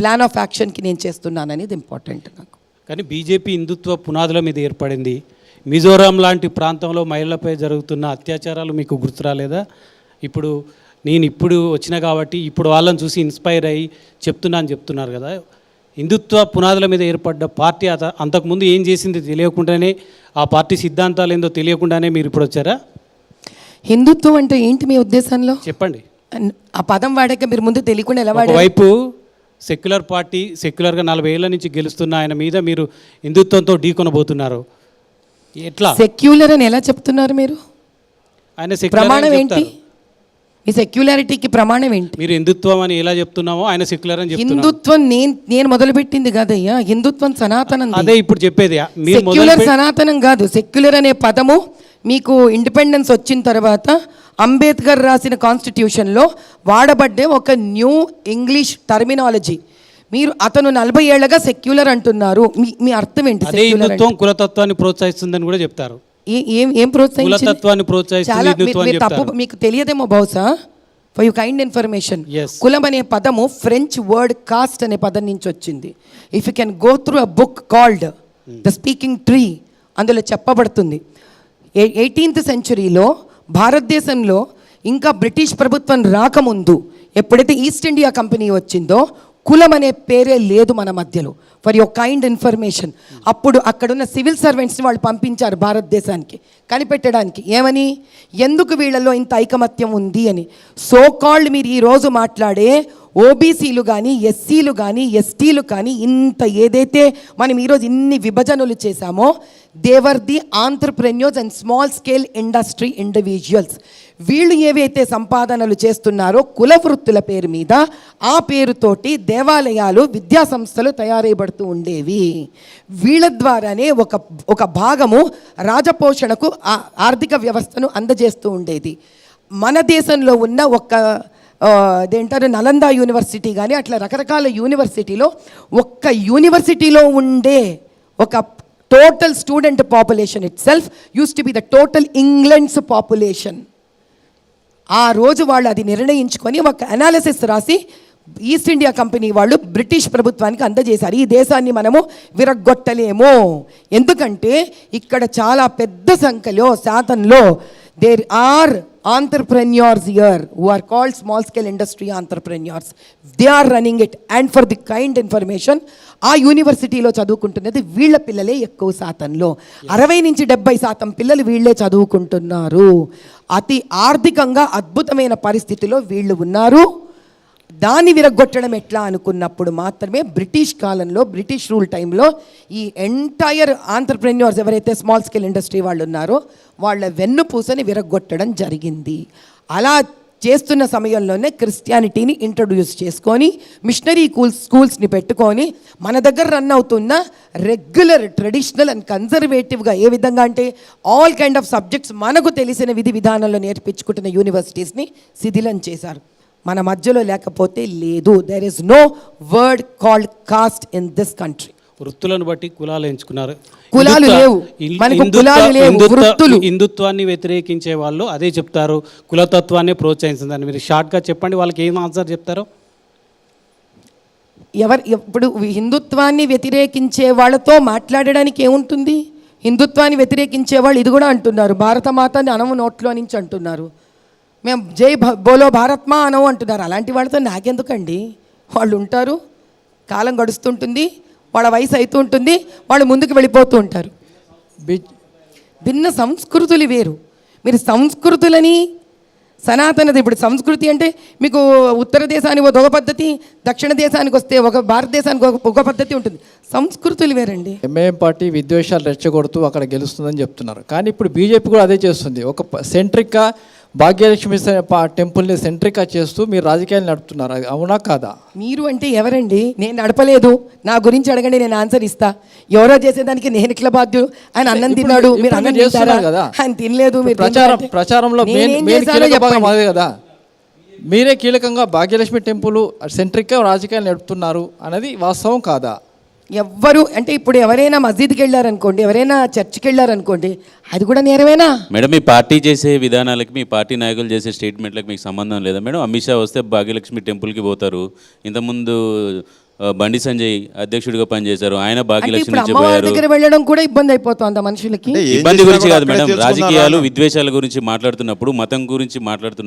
Plan of యాక్షన్కి నేను చేస్తున్నాను అనేది ఇంపార్టెంట్ నాకు. కానీ బీజేపీ హిందుత్వ పునాదుల మీద ఏర్పడింది. మిజోరాం లాంటి ప్రాంతంలో మహిళలపై జరుగుతున్న అత్యాచారాలు మీకు గుర్తు రాలేదా ఇప్పుడు నేను ఇప్పుడు వచ్చిన కాబట్టి ఇప్పుడు వాళ్ళని చూసి ఇన్స్పైర్ అయ్యి చెప్తున్నా అని చెప్తున్నారు కదా. హిందుత్వ పునాదుల మీద ఏర్పడ్డ పార్టీ అత అంతకుముందు ఏం చేసింది తెలియకుండానే ఆ పార్టీ సిద్ధాంతాలు ఏందో తెలియకుండానే మీరు ఇప్పుడు వచ్చారా? హిందుత్వం అంటే ఏంటి మీ ఉద్దేశంలో? చెప్పండి. ఆ పదం వాడాక మీరు ముందు తెలియకుండా ఎలా ఒకవైపు సెక్యులర్ పార్టీ సెక్యులర్గా నలభై ఏళ్ళ నుంచి గెలుస్తున్న ఆయన మీద మీరు హిందుత్వంతో ఢీకొనబోతున్నారు. ఎట్లా? సెక్యులర్ అని ఎలా చెప్తున్నారు మీరు? ఆయన ప్రమాణం ఏంటి. మీ సెక్యులారిటీకి ప్రమాణం ఏంటి? మీరు హిందుత్వం అని ఎలా చెప్తున్నామో ఆయన సెక్యులర్ అని హిందుత్వం నేను నేను మొదలుపెట్టింది కాదయ్యా హిందుత్వం సనాతనం అదే ఇప్పుడు చెప్పేది సెక్యులర్ సనాతనం కాదు సెక్యులర్ అనే పదము మీకు ఇండిపెండెన్స్ వచ్చిన తర్వాత అంబేద్కర్ రాసిన కాన్స్టిట్యూషన్లో వాడబడ్డే ఒక న్యూ ఇంగ్లీష్ టర్మినాలజీ. మీరు అతను నలభై ఏళ్ళగా సెక్యులర్ అంటున్నారు. మీ మీ అర్థం ఏంటి అదే? హిందుత్వం కులతత్వాన్ని ప్రోత్సహిస్తుందని కూడా చెప్తారు. ఏ- ఏం ప్రోత్సహిస్తుంది తప్పు మీకు తెలియదేమో బహుశా? For you kind information. కులం అనే పదము ఫ్రెంచ్ వర్డ్ కాస్ట్ అనే పదం నుంచి వచ్చింది. If you can go through a book called the speaking tree అందులో చెప్పబడుతుంది. ఎయిటీన్త్ సెంచురీలో భారతదేశంలో ఇంకా బ్రిటిష్ ప్రభుత్వం రాకముందు ఎప్పుడైతే ఈస్ట్ ఇండియా కంపెనీ వచ్చిందో కులం అనే పేరే లేదు మన మధ్యలో. ఫర్ యువర్ కైండ్ ఇన్ఫర్మేషన్ అప్పుడు అక్కడున్న సివిల్ సర్వెంట్స్ని వాళ్ళు పంపించారు భారతదేశానికి కనిపెట్టడానికి. ఏమని? ఎందుకు వీళ్ళలో ఇంత ఐకమత్యం ఉంది అని. సో కాల్డ్ మీరు ఈరోజు మాట్లాడే ఓబీసీలు కానీ ఎస్సీలు కానీ ఎస్టీలు కానీ ఇంత ఏదైతే మనం ఈరోజు ఇన్ని విభజనలు చేశామో there are the entrepreneurs and small scale industry individuals. వీళ్ళు ఏవైతే సంపాదనలు చేస్తున్నారో కుల వృత్తుల పేరు మీద ఆ పేరుతోటి దేవాలయాలు విద్యా సంస్థలు తయారైబడుతూ ఉండేవి. వీళ్ళ ద్వారానే ఒక ఒక భాగము రాజపోషణకు ఆర్థిక వ్యవస్థను అందజేస్తూ ఉండేది. మన దేశంలో ఉన్న ఒక అదేంటారు నలంద యూనివర్సిటీ కానీ అట్లా రకరకాల యూనివర్సిటీలో ఒక్క యూనివర్సిటీలో ఉండే ఒక total student population itself use to be the total England's population ఆ రోజు వాళ్ళు అది నిర్ణయించుకొని ఒక అనాలిసిస్ రాసి ఈస్ట్ ఇండియా కంపెనీ వాళ్ళు బ్రిటిష్ ప్రభుత్వానికి అందజేశారు. ఈ దేశాన్ని మనము విరగ్గొట్టలేము. ఎందుకంటే ఇక్కడ చాలా పెద్ద సంఖ్యలో శాతంలో there are entrepreneurs here who are called small scale industry entrepreneurs they are running it and for the kind information ఆ యూనివర్సిటీలో చదువుకుంటున్నది వీళ్ళ పిల్లలే ఎక్కువ శాతంలో. అరవై నుంచి డెబ్బై శాతం పిల్లలు వీళ్ళే చదువుకుంటున్నారు. అతి ఆర్థికంగా అద్భుతమైన పరిస్థితిలో వీళ్ళు ఉన్నారు. దాన్ని విరగొట్టడం ఎట్లా అనుకున్నప్పుడు మాత్రమే బ్రిటిష్ కాలంలో బ్రిటిష్ రూల్ టైంలో ఈ ఎంటైర్ ఆంటర్ప్రెన్యూర్స్ ఎవరైతే స్మాల్ స్కేల్ ఇండస్ట్రీ వాళ్ళు ఉన్నారో వాళ్ళ వెన్నుపూసని విరగొట్టడం జరిగింది. అలా చేస్తున్న సమయంలోనే క్రిస్టియానిటీని ఇంట్రడ్యూస్ చేసుకొని మిషనరీ కూల్స్ స్కూల్స్ని పెట్టుకొని మన దగ్గర రన్ అవుతున్న రెగ్యులర్ ట్రెడిషనల్ అండ్ కన్జర్వేటివ్గా ఏ విధంగా అంటే ఆల్ కైండ్ ఆఫ్ సబ్జెక్ట్స్ మనకు తెలిసిన విధి విధానంలో నేర్పించుకుంటున్న యూనివర్సిటీస్ని శిథిలం చేశారు. మన మధ్యలో లేకపోతే లేదు. There is no word called caste in this country వృత్తులను బట్టి కులాలు ఎంచుకున్నారు. కులాలు లేవు. మనకు కులాలు లేవు, వృత్తులు. హిందుత్వాన్ని వ్యతిరేకించే వాళ్ళు అదే చెప్తారు. కులతత్వాన్ని ప్రోత్సహించిందని మీరు షార్ట్గా చెప్పండి వాళ్ళకి ఏం ఆన్సర్ చెప్తారు? ఎవరు ఇప్పుడు హిందుత్వాన్ని వ్యతిరేకించే వాళ్ళతో మాట్లాడడానికి ఏముంటుంది? హిందుత్వాన్ని వ్యతిరేకించే వాళ్ళు ఇది కూడా అంటున్నారు. భారత మాతని అనవు నోట్లో నుంచి అంటున్నారు. మేము జై బోలో భారత్మా అనవు అంటున్నారు. అలాంటి వాళ్ళతో నాకెందుకండి? వాళ్ళు ఉంటారు కాలం గడుస్తుంటుంది వాళ్ళ వయసు అవుతూ ఉంటుంది వాళ్ళు ముందుకు వెళ్ళిపోతూ ఉంటారు. బి- భిన్న సంస్కృతులు వేరు. మీరు సంస్కృతులని సనాతనది ఇప్పుడు సంస్కృతి అంటే మీకు ఉత్తర దేశానికి ఒక పద్ధతి దక్షిణ దేశానికి వస్తే ఒక భారతదేశానికి ఒక ఒక పద్ధతి ఉంటుంది. సంస్కృతులు వేరండి. ఎంఐఎం పార్టీ విద్వేషాలు రెచ్చగొడుతూ అక్కడ గెలుస్తుందని చెప్తున్నారు. కానీ ఇప్పుడు బీజేపీ కూడా అదే చేస్తుంది. ఒక సెంట్రిక్గా భాగ్యలక్ష్మి టెంపుల్ని సెంట్రిక్గా చేస్తూ మీరు రాజకీయాలు నడుపుతున్నారు. అది అవునా కాదా? మీరు అంటే ఎవరండి? నేను నడపలేదు. నా గురించి అడగండి నేను ఆన్సర్ ఇస్తా. ఎవరో చేసేదానికి నేను ఇట్లా బాధ్యుడు? ఆయన అన్నం తిన్నాడు. మీరు- అన్నం చేస్తున్నారు? కదా. ఆయన తినలేదు మీరు ప్రచారం ప్రచారంలో. అదే కదా. మీరే కీలకంగా భాగ్యలక్ష్మి టెంపుల్ సెంట్రిక్గా రాజకీయాలు నడుపుతున్నారు అనేది వాస్తవం కాదా? ఎవ్వరు అంటే ఇప్పుడు ఎవరైనా మస్జిద్కి వెళ్ళారనుకోండి ఎవరైనా చర్చికి వెళ్ళారనుకోండి అది కూడా నేరమేనా? మేడం మీ పార్టీ చేసే విధానాలకి మీ పార్టీ నాయకులు చేసే స్టేట్మెంట్లకు మీకు సంబంధం లేదా? మేడం అమిత్ షా వస్తే భాగ్యలక్ష్మి టెంపుల్కి పోతారు. ఇంతకుముందు బండి సంజయ్ అధ్యక్షుడిగా పనిచేశారు. ఆయన భాగ్యలక్ష్మి దగ్గర వెళ్ళడం కూడా ఇబ్బంది అయిపోతుంది మనుషులకి? ఇబ్బంది గురించి కాదు మేడం. రాజకీయాలు? విద్వేషాల గురించి మాట్లాడుతున్నప్పుడు మతం గురించి మాట్లాడుతున్నప్పుడు